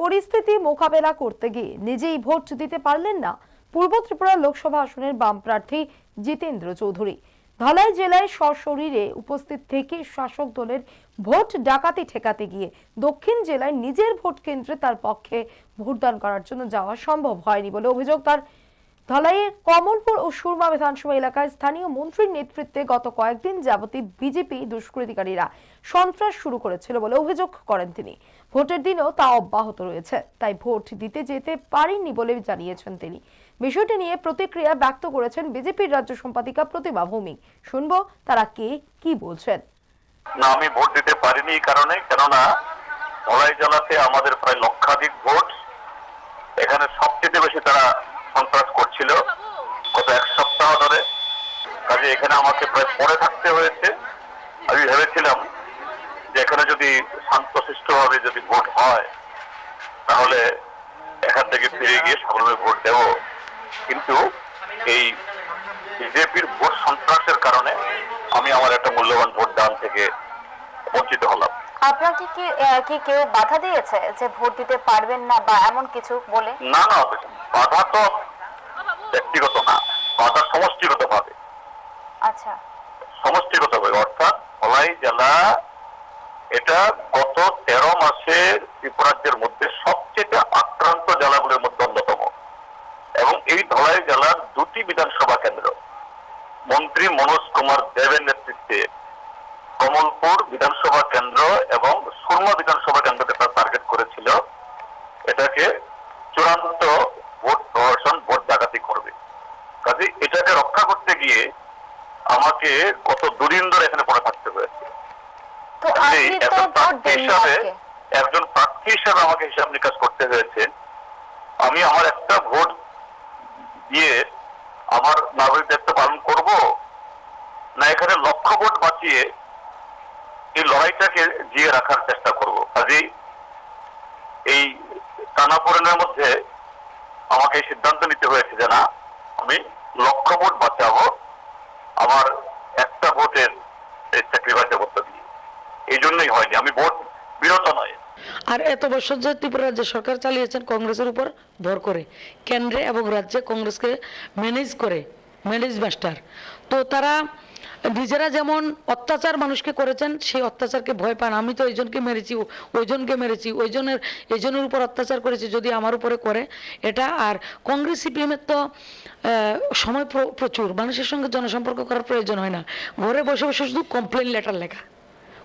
পরিস্থিতি মোকাবেলা করতে গিয়ে নিজেই ভোট দিতে পারলেন না পূর্ব ত্রিপুরা লোকসভা আসনের বাম প্রার্থী জিতেন্দ্র চৌধুরী। ধলাই জেলায় সশরীরে উপস্থিত থেকে শাসক দলের ভোট ডাকাতি ঠেকাতে গিয়ে দক্ষিণ জেলায় নিজের ভোট কেন্দ্রে তার পক্ষে ভোটদান করার জন্য যাওয়া সম্ভব হয়নি বলে অভিযোগ তার ধলাইয়ের কমলপুর ও সুরমা বিধানসভা এলাকায় স্থানীয় মন্ত্রীর নেতৃত্বে গত কয়েকদিন যাবতী বিজেপি দুষ্কৃতিকারীরা সন্ত্রাস শুরু করেছিল বলে অভিযোগ করেন তিনি। ভোটের দিনও তা অব্যাহত রয়েছে, তাই ভোট দিতে যেতে পারেননি বলে জানিয়েছেন তিনি। বিষয়টি নিয়ে প্রতিক্রিয়া ব্যক্ত করেছেন বিজেপির রাজ্য সম্পাদিকা প্রতিমা ভৌমিক। শুনব তারা কে, কি বলছেন। আমি ভোট দিতে পারিনি কারণে, কেননা ধলাই জেলাতে আমাদের প্রায় লক্ষাধিক ভোট। এখানে সবচেয়ে বেশি তারা সন্ত্রাস করছিল গত এক সপ্তাহ ধরে কাজে এখানে আমাকে প্রায় পরে থাকতে হয়েছে। আমি ভেবেছিলাম যে এখানে যদি শান্তশিষ্ট ভাবে যদি ভোট হয় তাহলে এখান থেকে ফিরে গিয়ে সকলভাবে ভোট দেব। কিন্তু এই বিজেপির ভোট সন্ত্রাসের কারণে আমি আমার একটা মূল্যবান ভোট দান থেকে বঞ্চিত হলাম। আপনাকে কি কি কেউ বাধা দিয়েছে যে ভোট দিতে পারবেন না বা এমন কিছু বলে? না না বাধা তো ব্যক্তিগত না বাধা সমষ্টিগত ভাবে আচ্ছা। সমষ্টিগত অর্থাৎ ধলাই জেলা এটা গত তেরো মাসে ত্রিপুরাজ্যের মধ্যে সবচেয়ে আক্রান্ত জেলাগুলির মধ্যে অন্যতম। এবং এই ধলাই জেলার দুটি বিধানসভা কেন্দ্র, মন্ত্রী মনোজ কুমার দেবের নেতৃত্বে কমলপুর বিধানসভা কেন্দ্র এবং সুরমা বিধানসভা কেন্দ্রকে তারা টার্গেট করেছিল এটাকে চূড়ান্ত ভোট প্রহসন ভোট ডাকাতি করবে কাজে এটাকে রক্ষা করতে গিয়ে আমাকে কত দুদিন ধরে এখানে পড়ে থাকতে হয়েছে। একজন প্রার্থী হিসাবে একজন প্রার্থী হিসাবে আমাকে হিসাব নিকাশ করতে হয়েছে। আমি আমার একটা ভোট দিয়ে আমার নাগরিক দায়িত্ব পালন করব না এখানে লক্ষ ভোট বাঁচিয়ে এই লড়াইটাকে জিয়ে রাখার চেষ্টা করব। কাজেই এই টানাপোড়েনের মধ্যে আমাকে সিদ্ধান্ত নিতে হয়েছে যে না আমি লক্ষ ভোট বাঁচাবো আমার ভোটের স্যাক্রিফাইসের মধ্য দিয়ে। এই জন্যই হয়নি। আমি ভোট বিরত নয়। আর এত বছর যে ত্রিপুরা রাজ্য সরকার চালিয়েছেন কংগ্রেসের উপর ভর করে, কেন্দ্রে এবং রাজ্যে কংগ্রেসকে ম্যানেজ করে ম্যানেজ মাস্টার তো তারা নিজেরা যেমন অত্যাচার মানুষকে করেছেন, সেই অত্যাচারকে ভয় পান। আমি তো এইজনকে মেরেছি ওইজনকে মেরেছি, ওইজনের, এইজনের উপর অত্যাচার করেছি যদি আমার উপরে করে। এটা আর কংগ্রেস সিপিএমের তো সময় প্রচুর। মানুষের সঙ্গে জনসম্পর্ক করার প্রয়োজন হয় না। ঘরে বসে বসে শুধু কমপ্লেন লেটার লেখা।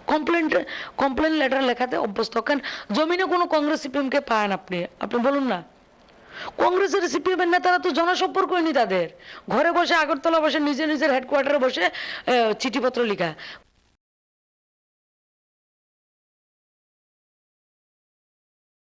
কমপ্লেন কমপ্লেন লেটার লেখাতে অভ্যস্ত। কেন? জমিনে কোনো কংগ্রেস সিপিএমকে পান আপনি। আপনি বলুন না। কংগ্রেসের সিপিএমের নেতারা তো জনসম্পর্কই নি তাদের। ঘরে বসে আগরতলা বসে নিজের নিজের হেডকোয়ার্টারে বসে চিঠিপত্র লেখা।